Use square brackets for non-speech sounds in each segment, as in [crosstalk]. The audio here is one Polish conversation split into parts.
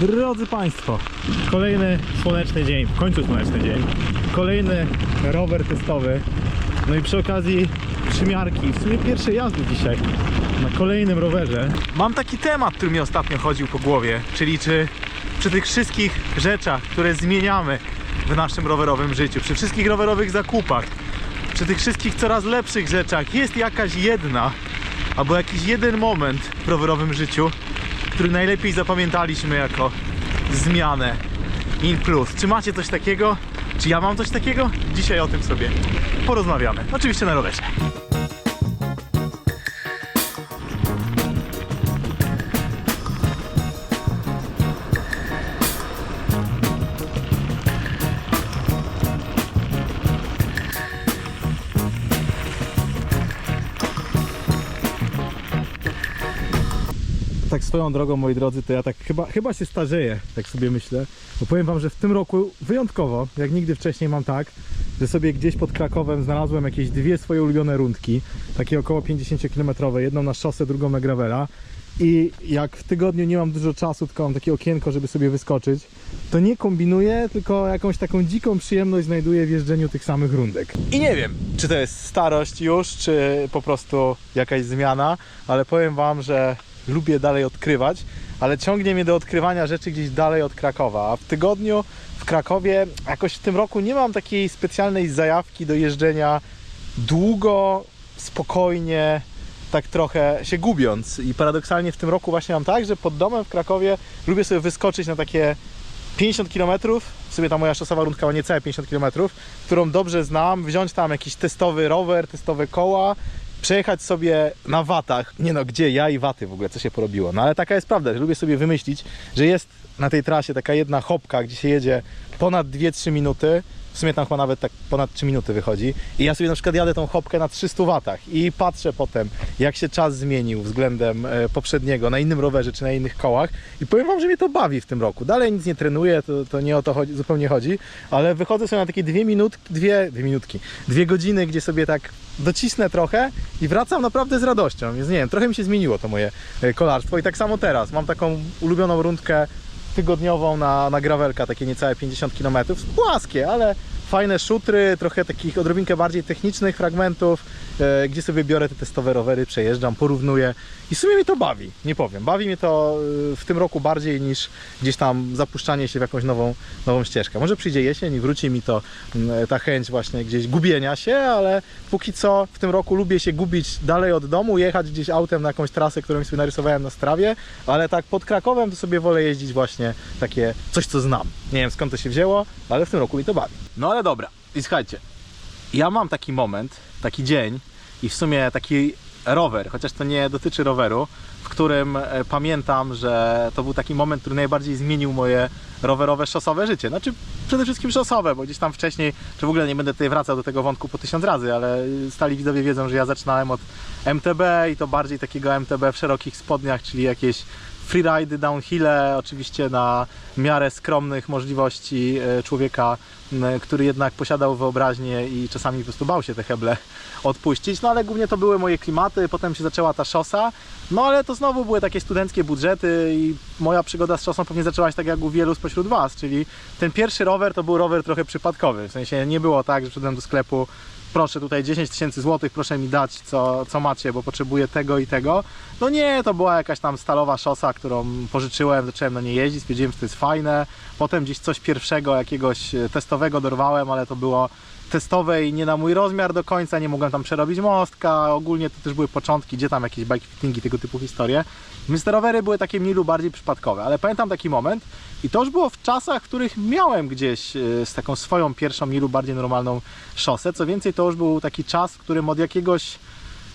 Drodzy Państwo, kolejny słoneczny dzień, w końcu słoneczny dzień. Kolejny rower testowy. No i przy okazji przymiarki, w sumie pierwsze jazdy dzisiaj na kolejnym rowerze. Mam taki temat, który mi ostatnio chodził po głowie, czyli czy przy tych wszystkich rzeczach, które zmieniamy w naszym rowerowym życiu, przy wszystkich rowerowych zakupach, przy tych wszystkich coraz lepszych rzeczach jest jakaś jedna albo jakiś jeden moment w rowerowym życiu, który najlepiej zapamiętaliśmy jako zmianę in plus. Czy macie coś takiego? Czy ja mam coś takiego? Dzisiaj o tym sobie porozmawiamy. Oczywiście na rowerze. Swoją drogą, moi drodzy, to ja tak chyba, chyba się starzeję, tak sobie myślę. Bo powiem wam, że w tym roku wyjątkowo, jak nigdy wcześniej mam tak, że sobie gdzieś pod Krakowem znalazłem jakieś dwie swoje ulubione rundki, takie około 50 km, jedną na szosę, drugą na gravela. I jak w tygodniu nie mam dużo czasu, tylko mam takie okienko, żeby sobie wyskoczyć, to nie kombinuję, tylko jakąś taką dziką przyjemność znajduję w jeżdżeniu tych samych rundek. I nie wiem, czy to jest starość już, czy po prostu jakaś zmiana, ale powiem wam, że lubię dalej odkrywać, ale ciągnie mnie do odkrywania rzeczy gdzieś dalej od Krakowa. A w tygodniu w Krakowie jakoś w tym roku nie mam takiej specjalnej zajawki do jeżdżenia długo, spokojnie, tak trochę się gubiąc. I paradoksalnie w tym roku właśnie mam tak, że pod domem w Krakowie lubię sobie wyskoczyć na takie 50 km, w sumie ta moja szosowa rundka ma niecałe 50 km, którą dobrze znam, wziąć tam jakiś testowy rower, testowe koła, przejechać sobie na watach. Nie no, gdzie ja i waty w ogóle, co się porobiło. No ale taka jest prawda, że lubię sobie wymyślić, że jest na tej trasie taka jedna hopka, gdzie się jedzie ponad 2-3 minuty. W sumie tam chyba nawet tak ponad 3 minuty wychodzi. I ja sobie na przykład jadę tą hopkę na 300 watach i patrzę potem, jak się czas zmienił względem e, poprzedniego na innym rowerze czy na innych kołach. I powiem wam, że mnie to bawi w tym roku. Dalej nic nie trenuję, to, to nie o to chodzi, zupełnie chodzi, ale wychodzę sobie na takie dwie minutki, dwie minutki, dwie godziny, gdzie sobie tak docisnę trochę i wracam naprawdę z radością. Więc nie wiem, trochę mi się zmieniło to moje e, kolarstwo i tak samo teraz. Mam taką ulubioną rundkę tygodniową na, na gravelka, takie niecałe 50 km, płaskie, ale fajne szutry, trochę takich odrobinkę bardziej technicznych fragmentów, gdzie sobie biorę te testowe rowery, przejeżdżam, porównuję i w sumie mnie to bawi, nie powiem. Bawi mnie to e, w tym roku bardziej niż gdzieś tam zapuszczanie się w jakąś nową, nową ścieżkę. Może przyjdzie jesień i wróci mi to m, ta chęć właśnie gdzieś gubienia się, ale póki co w tym roku lubię się gubić dalej od domu, jechać gdzieś autem na jakąś trasę, którą sobie narysowałem na strawie, ale tak pod Krakowem to sobie wolę jeździć właśnie takie coś, co znam. Nie wiem skąd to się wzięło, ale w tym roku mi to bawi. No ale dobra, i słuchajcie, ja mam taki moment, taki dzień i w sumie taki rower, chociaż to nie dotyczy roweru, w którym e, pamiętam, że to był taki moment, który najbardziej zmienił moje rowerowe, szosowe życie. Znaczy przede wszystkim szosowe, bo gdzieś tam wcześniej, czy w ogóle nie będę tutaj wracał do tego wątku po tysiąc razy, ale stali widzowie wiedzą, że ja zaczynałem od MTB i to bardziej takiego MTB w szerokich spodniach, czyli jakieś freeride, downhille, oczywiście na miarę skromnych możliwości e, człowieka, który jednak posiadał wyobraźnię i czasami po prostu bał się te heble [laughs] odpuścić, no ale głównie to były moje klimaty, potem się zaczęła ta szosa, no ale to znowu były takie studenckie budżety i moja przygoda z szosą pewnie zaczęła się tak jak u wielu spośród Was, czyli ten pierwszy rower to był rower trochę przypadkowy, w sensie nie było tak, że przyszedłem do sklepu proszę tutaj 10 tysięcy złotych, proszę mi dać co, co macie, bo potrzebuję tego i tego. No nie, to była jakaś tam stalowa szosa, którą pożyczyłem, zacząłem na niej jeździć, stwierdziłem, że to jest fajne. Potem gdzieś coś pierwszego, jakiegoś e, testowego dorwałem, ale to było testowe i nie na mój rozmiar do końca, nie mogłem tam przerobić mostka, ogólnie to też były początki, gdzie tam jakieś bike fittingi, tego typu historie. Więc te rowery były takie mniej lub bardziej przypadkowe, ale pamiętam taki moment i to już było w czasach, w których miałem gdzieś e, z taką swoją pierwszą mniej lub bardziej normalną szosę. Co więcej, to już był taki czas, w którym od jakiegoś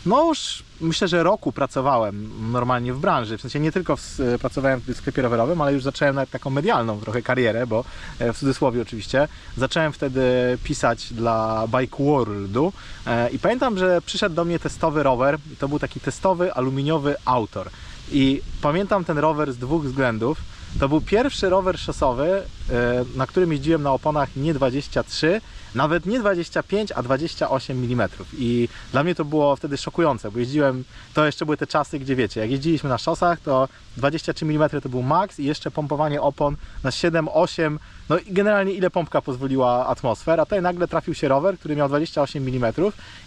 no już myślę, że roku pracowałem normalnie w branży. W sensie nie tylko w, pracowałem w sklepie rowerowym, ale już zacząłem nawet taką medialną trochę karierę, bo e, w cudzysłowie oczywiście. Zacząłem wtedy pisać dla Bike Worldu e, i pamiętam, że przyszedł do mnie testowy rower i to był taki testowy aluminiowy autor. I pamiętam ten rower z dwóch względów. To był pierwszy rower szosowy, e, na którym jeździłem na oponach nie 23, Nawet nie 25, a 28 mm. I dla mnie to było wtedy szokujące, bo jeździłem, to jeszcze były te czasy, gdzie wiecie, jak jeździliśmy na szosach, to 23 mm to był maks i jeszcze pompowanie opon na 7, 8, no i generalnie ile pompka pozwoliła atmosfera. Tutaj nagle trafił się rower, który miał 28 mm.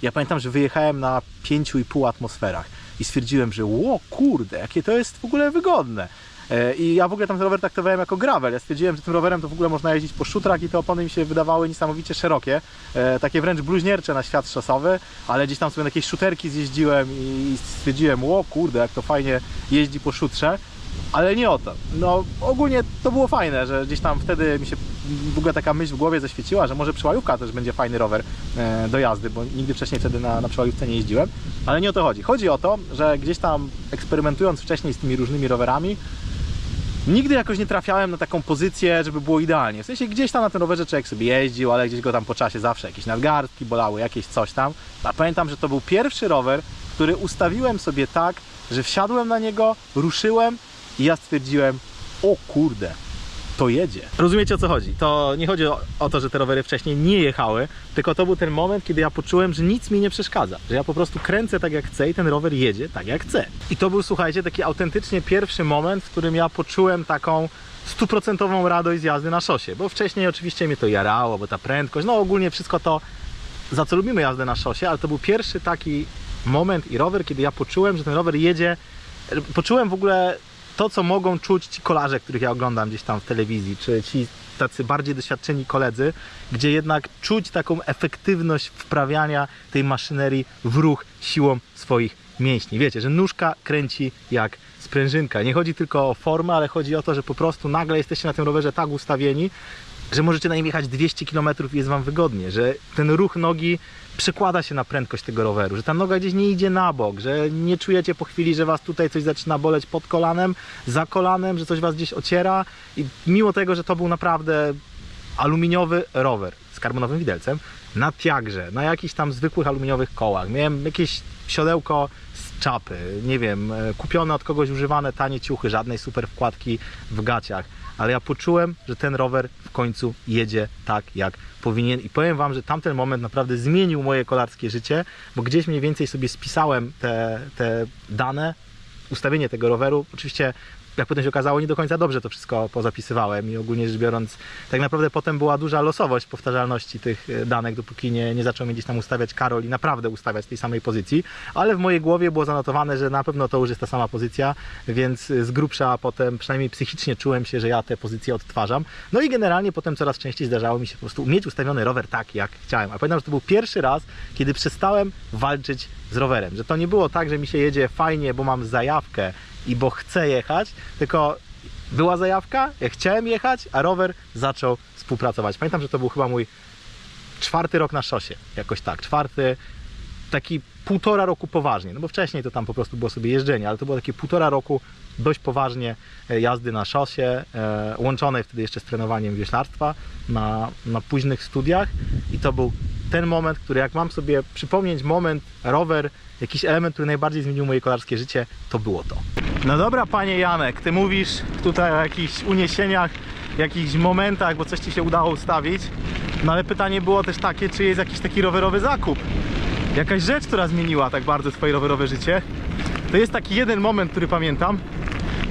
Ja pamiętam, że wyjechałem na 5,5 atmosferach i stwierdziłem, że ło kurde, jakie to jest w ogóle wygodne. E, I ja w ogóle ten rower traktowałem jako gravel. Ja stwierdziłem, że tym rowerem to w ogóle można jeździć po szutrach i te opony mi się wydawały niesamowicie szerokie. E, takie wręcz bluźniercze na świat szosowy, ale gdzieś tam sobie na jakieś szuterki zjeździłem i stwierdziłem, o kurde, jak to fajnie jeździ po szutrze. Ale nie o to. No ogólnie to było fajne, że gdzieś tam wtedy mi się w ogóle taka myśl w głowie zaświeciła, że może przyłajówka też będzie fajny rower e, do jazdy, bo nigdy wcześniej wtedy na, na przyłajówce nie jeździłem. Ale nie o to chodzi. Chodzi o to, że gdzieś tam eksperymentując wcześniej z tymi różnymi rowerami, Nigdy jakoś nie trafiałem na taką pozycję, żeby było idealnie. W sensie gdzieś tam na tym rowerze człowiek sobie jeździł, ale gdzieś go tam po czasie zawsze jakieś nadgarstki bolały, jakieś coś tam. A pamiętam, że to był pierwszy rower, który ustawiłem sobie tak, że wsiadłem na niego, ruszyłem i ja stwierdziłem, o kurde, to jedzie. Rozumiecie o co chodzi? To nie chodzi o, o to, że te rowery wcześniej nie jechały, tylko to był ten moment, kiedy ja poczułem, że nic mi nie przeszkadza, że ja po prostu kręcę tak jak chcę i ten rower jedzie tak jak chcę. I to był, słuchajcie, taki autentycznie pierwszy moment, w którym ja poczułem taką stuprocentową radość z jazdy na szosie, bo wcześniej oczywiście mnie to jarało, bo ta prędkość, no ogólnie wszystko to, za co lubimy jazdę na szosie, ale to był pierwszy taki moment i rower, kiedy ja poczułem, że ten rower jedzie, poczułem w ogóle to, co mogą czuć ci kolarze, których ja oglądam gdzieś tam w telewizji, czy ci tacy bardziej doświadczeni koledzy, gdzie jednak czuć taką efektywność wprawiania tej maszynerii w ruch siłą swoich mięśni. Wiecie, że nóżka kręci jak sprężynka. Nie chodzi tylko o formę, ale chodzi o to, że po prostu nagle jesteście na tym rowerze tak ustawieni, że możecie na nim jechać 200 km i jest Wam wygodnie, że ten ruch nogi przekłada się na prędkość tego roweru, że ta noga gdzieś nie idzie na bok, że nie czujecie po chwili, że Was tutaj coś zaczyna boleć pod kolanem, za kolanem, że coś Was gdzieś ociera i mimo tego, że to był naprawdę aluminiowy rower z karbonowym widelcem, na tiagrze, na jakichś tam zwykłych aluminiowych kołach, miałem jakieś siodełko czapy, nie wiem, e, kupione od kogoś używane tanie ciuchy, żadnej super wkładki w gaciach, ale ja poczułem, że ten rower w końcu jedzie tak jak powinien. I powiem Wam, że tamten moment naprawdę zmienił moje kolarskie życie, bo gdzieś mniej więcej sobie spisałem te, te dane, ustawienie tego roweru, oczywiście jak potem się okazało, nie do końca dobrze to wszystko pozapisywałem i ogólnie rzecz biorąc, tak naprawdę potem była duża losowość powtarzalności tych e, danych, dopóki nie, nie zaczął mnie gdzieś tam ustawiać Karol i naprawdę ustawiać tej samej pozycji, ale w mojej głowie było zanotowane, że na pewno to już jest ta sama pozycja, więc z grubsza potem przynajmniej psychicznie czułem się, że ja te pozycje odtwarzam. No i generalnie potem coraz częściej zdarzało mi się po prostu mieć ustawiony rower tak, jak chciałem. A pamiętam, że to był pierwszy raz, kiedy przestałem walczyć z rowerem, że to nie było tak, że mi się jedzie fajnie, bo mam zajawkę i bo chcę jechać, tylko była zajawka, ja chciałem jechać, a rower zaczął współpracować. Pamiętam, że to był chyba mój czwarty rok na szosie, jakoś tak, czwarty, taki półtora roku poważnie, no bo wcześniej to tam po prostu było sobie jeżdżenie, ale to było takie półtora roku dość poważnie e, jazdy na szosie, e, łączonej wtedy jeszcze z trenowaniem wioślarstwa na, na późnych studiach i to był ten moment, który jak mam sobie przypomnieć moment, rower, jakiś element, który najbardziej zmienił moje kolarskie życie, to było to. No dobra, panie Janek, ty mówisz tutaj o jakichś uniesieniach, jakichś momentach, bo coś ci się udało ustawić. No ale pytanie było też takie, czy jest jakiś taki rowerowy zakup? Jakaś rzecz, która zmieniła tak bardzo twoje rowerowe życie? To jest taki jeden moment, który pamiętam.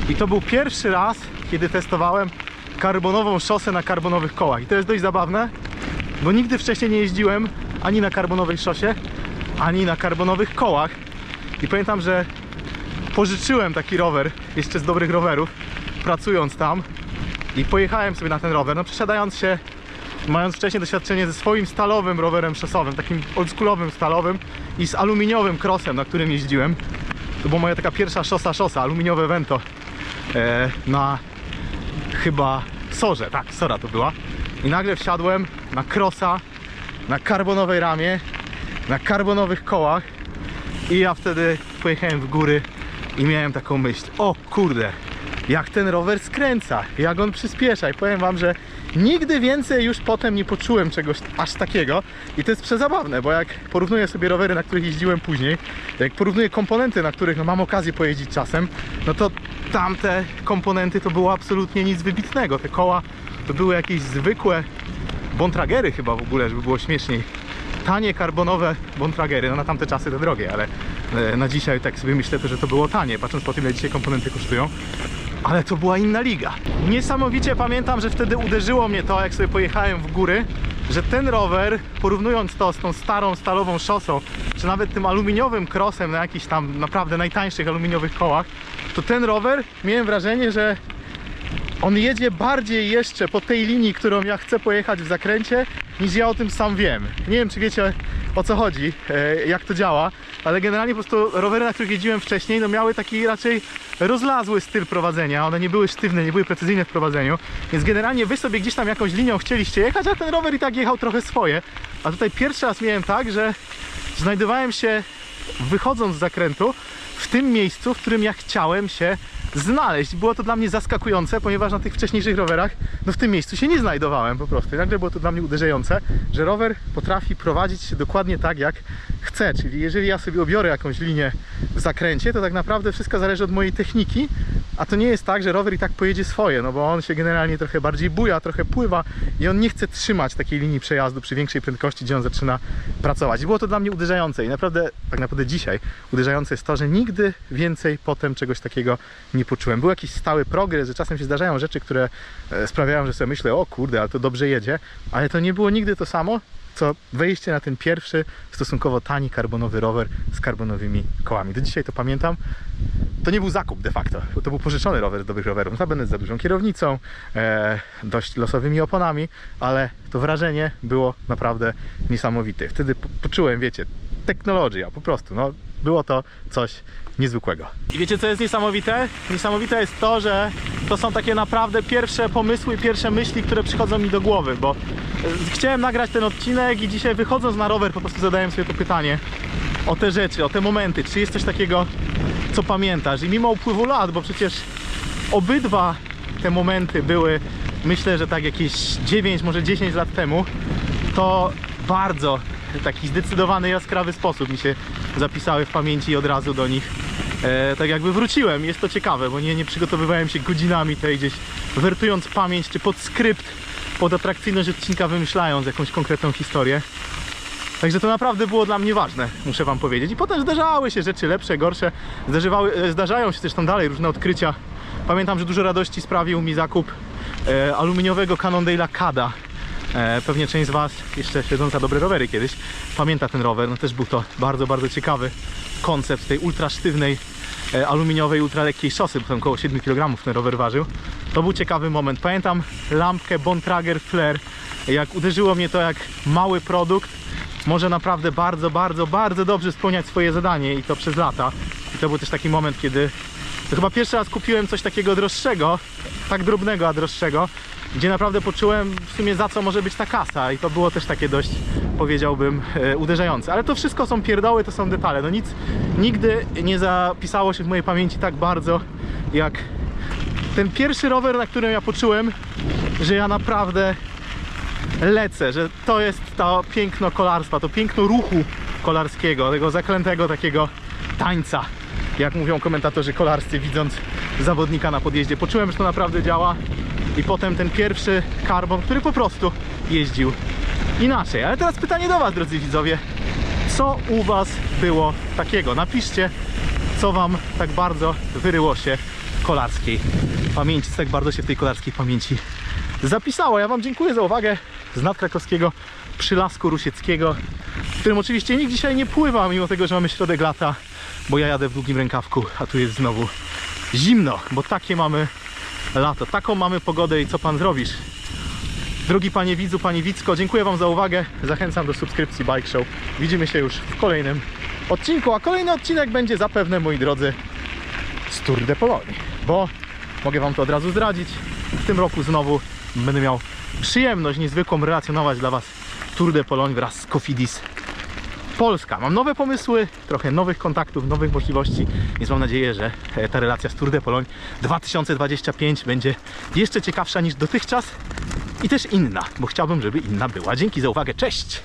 I to był pierwszy raz, kiedy testowałem karbonową szosę na karbonowych kołach. I to jest dość zabawne, bo nigdy wcześniej nie jeździłem ani na karbonowej szosie, ani na karbonowych kołach. I pamiętam, że pożyczyłem taki rower, jeszcze z dobrych rowerów, pracując tam i pojechałem sobie na ten rower, no przesiadając się, mając wcześniej doświadczenie ze swoim stalowym rowerem szosowym, takim oldschoolowym stalowym i z aluminiowym crossem, na którym jeździłem. To była moja taka pierwsza szosa szosa, aluminiowe vento e, na chyba Sorze, tak, Sora to była. I nagle wsiadłem na crossa, na karbonowej ramie, na karbonowych kołach i ja wtedy pojechałem w góry i miałem taką myśl, o kurde, jak ten rower skręca, jak on przyspiesza. I powiem wam, że nigdy więcej już potem nie poczułem czegoś aż takiego. I to jest przezabawne, bo jak porównuję sobie rowery, na których jeździłem później, jak porównuję komponenty, na których no, mam okazję pojeździć czasem, no to tamte komponenty to było absolutnie nic wybitnego, te koła to były jakieś zwykłe Bontragery chyba w ogóle, żeby było śmieszniej. Tanie karbonowe Bontragery, no na tamte czasy to drogie, ale e, na dzisiaj tak sobie myślę, że to było tanie, patrząc po tym, ile dzisiaj komponenty kosztują. Ale to była inna liga. Niesamowicie pamiętam, że wtedy uderzyło mnie to, jak sobie pojechałem w góry, że ten rower, porównując to z tą starą stalową szosą, czy nawet tym aluminiowym krosem na jakichś tam naprawdę najtańszych aluminiowych kołach, to ten rower miałem wrażenie, że on jedzie bardziej jeszcze po tej linii, którą ja chcę pojechać w zakręcie, niż ja o tym sam wiem. Nie wiem, czy wiecie o co chodzi, e, jak to działa, ale generalnie po prostu rowery, na których jeździłem wcześniej, no miały taki raczej rozlazły styl prowadzenia. One nie były sztywne, nie były precyzyjne w prowadzeniu, więc generalnie wy sobie gdzieś tam jakąś linią chcieliście jechać, a ten rower i tak jechał trochę swoje. A tutaj pierwszy raz miałem tak, że znajdowałem się wychodząc z zakrętu w tym miejscu, w którym ja chciałem się znaleźć. Było to dla mnie zaskakujące, ponieważ na tych wcześniejszych rowerach no w tym miejscu się nie znajdowałem po prostu. I nagle było to dla mnie uderzające, że rower potrafi prowadzić się dokładnie tak, jak chce. Czyli jeżeli ja sobie obiorę jakąś linię w zakręcie, to tak naprawdę wszystko zależy od mojej techniki, a to nie jest tak, że rower i tak pojedzie swoje, no bo on się generalnie trochę bardziej buja, trochę pływa i on nie chce trzymać takiej linii przejazdu przy większej prędkości, gdzie on zaczyna pracować. I było to dla mnie uderzające i naprawdę, tak naprawdę dzisiaj uderzające jest to, że nigdy więcej potem czegoś takiego nie poczułem. Był jakiś stały progres, że czasem się zdarzają rzeczy, które e, sprawiają, że sobie myślę, o kurde, ale to dobrze jedzie, ale to nie było nigdy to samo, co wejście na ten pierwszy stosunkowo tani karbonowy rower z karbonowymi kołami. Do dzisiaj to pamiętam. To nie był zakup de facto, to był pożyczony rower z dobrych rowerów. Notabene z za dużą kierownicą, e, dość losowymi oponami, ale to wrażenie było naprawdę niesamowite. Wtedy po- poczułem, wiecie, technologia, po prostu, no było to coś niezwykłego. I wiecie co jest niesamowite? Niesamowite jest to, że to są takie naprawdę pierwsze pomysły, pierwsze myśli, które przychodzą mi do głowy, bo e, chciałem nagrać ten odcinek i dzisiaj wychodząc na rower po prostu zadałem sobie to pytanie o te rzeczy, o te momenty, czy jest coś takiego, co pamiętasz i mimo upływu lat, bo przecież obydwa te momenty były myślę, że tak jakieś 9, może 10 lat temu, to bardzo taki zdecydowany, jaskrawy sposób mi się zapisały w pamięci i od razu do nich e, tak jakby wróciłem. Jest to ciekawe, bo nie, nie przygotowywałem się godzinami tutaj gdzieś wertując pamięć, czy pod skrypt, pod atrakcyjność odcinka wymyślając jakąś konkretną historię. Także to naprawdę było dla mnie ważne, muszę wam powiedzieć. I potem zdarzały się rzeczy lepsze, gorsze. Zdarzywały, e, zdarzają się też tam dalej różne odkrycia. Pamiętam, że dużo radości sprawił mi zakup e, aluminiowego Cannondale'a Kada. E, pewnie część z was, jeszcze siedząca dobre rowery kiedyś, pamięta ten rower. No też był to bardzo, bardzo ciekawy koncept tej ultra sztywnej e, aluminiowej, ultra lekkiej szosy, bo tam około 7 kg ten rower ważył. To był ciekawy moment. Pamiętam lampkę Bontrager Flare, jak uderzyło mnie to jak mały produkt, może naprawdę bardzo, bardzo, bardzo dobrze spełniać swoje zadanie i to przez lata. I to był też taki moment, kiedy to chyba pierwszy raz kupiłem coś takiego droższego, tak drobnego, a droższego, gdzie naprawdę poczułem w sumie za co może być ta kasa i to było też takie dość, powiedziałbym, e, uderzające. Ale to wszystko są pierdoły, to są detale. No nic, nigdy nie zapisało się w mojej pamięci tak bardzo, jak ten pierwszy rower, na którym ja poczułem, że ja naprawdę lecę, że to jest to piękno kolarstwa, to piękno ruchu kolarskiego, tego zaklętego takiego tańca, jak mówią komentatorzy kolarscy, widząc zawodnika na podjeździe. Poczułem, że to naprawdę działa i potem ten pierwszy karbon, który po prostu jeździł inaczej. Ale teraz pytanie do Was, drodzy widzowie. Co u Was było takiego? Napiszcie, co Wam tak bardzo wyryło się kolarskiej pamięci, co tak bardzo się w tej kolarskiej pamięci zapisało. Ja Wam dziękuję za uwagę z nadkrakowskiego przylasku rusieckiego, w którym oczywiście nikt dzisiaj nie pływa, mimo tego, że mamy środek lata, bo ja jadę w długim rękawku, a tu jest znowu zimno, bo takie mamy lato, taką mamy pogodę i co Pan zrobisz? Drogi Panie Widzu, Pani Widzko, dziękuję Wam za uwagę. Zachęcam do subskrypcji Bike Show. Widzimy się już w kolejnym odcinku, a kolejny odcinek będzie zapewne, moi drodzy, z Tour de Pologne, bo mogę Wam to od razu zdradzić. W tym roku znowu będę miał przyjemność niezwykłą relacjonować dla Was Tour de Pologne wraz z Cofidis Polska. Mam nowe pomysły, trochę nowych kontaktów, nowych możliwości, więc mam nadzieję, że e, ta relacja z Tour de Pologne 2025 będzie jeszcze ciekawsza niż dotychczas i też inna, bo chciałbym, żeby inna była. Dzięki za uwagę, cześć!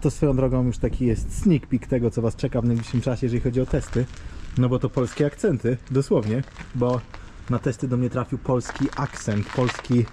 To swoją drogą już taki jest sneak peek tego, co Was czeka w najbliższym czasie, jeżeli chodzi o testy. No bo to polskie akcenty, dosłownie, bo na testy do mnie trafił polski akcent, polski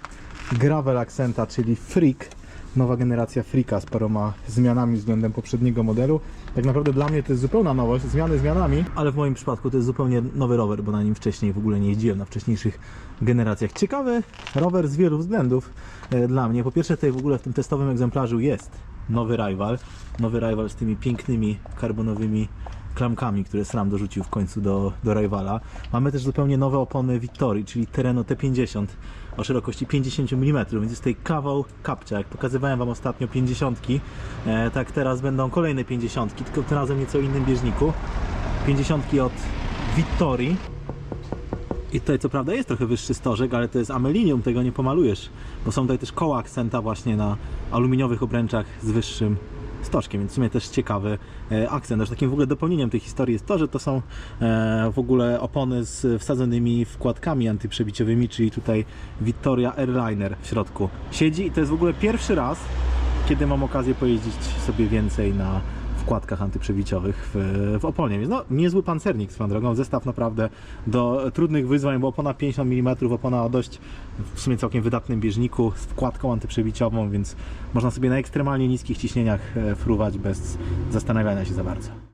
gravel akcenta, czyli Freak. Nowa generacja Freaka z paroma zmianami względem poprzedniego modelu. Tak naprawdę dla mnie to jest zupełna nowość, zmiany zmianami, ale w moim przypadku to jest zupełnie nowy rower, bo na nim wcześniej w ogóle nie jeździłem, na wcześniejszych generacjach. Ciekawy rower z wielu względów e, dla mnie. Po pierwsze tutaj w ogóle w tym testowym egzemplarzu jest nowy Rival, nowy Rival z tymi pięknymi karbonowymi klamkami, które SRAM dorzucił w końcu do, do Rivala. Mamy też zupełnie nowe opony Victory, czyli Tereno T50 o szerokości 50 mm, więc jest tutaj kawał kapcia. Jak pokazywałem Wam ostatnio 50, e, tak teraz będą kolejne 50, tylko tym razem nieco innym bieżniku. 50 od Vittori. I tutaj co prawda jest trochę wyższy stożek, ale to jest amelinium, tego nie pomalujesz, bo są tutaj też koła akcenta właśnie na aluminiowych obręczach z wyższym stożkiem, więc w sumie też ciekawy e, akcent. Też takim w ogóle dopełnieniem tej historii jest to, że to są e, w ogóle opony z wsadzonymi wkładkami antyprzebiciowymi, czyli tutaj Victoria Airliner w środku siedzi i to jest w ogóle pierwszy raz, kiedy mam okazję pojeździć sobie więcej na wkładkach antyprzebiciowych w, w oponie. Więc no, niezły pancernik swoją drogą. Zestaw naprawdę do trudnych wyzwań, bo opona 50 mm, opona o dość w sumie całkiem wydatnym bieżniku z wkładką antyprzebiciową, więc można sobie na ekstremalnie niskich ciśnieniach e, fruwać bez zastanawiania się za bardzo.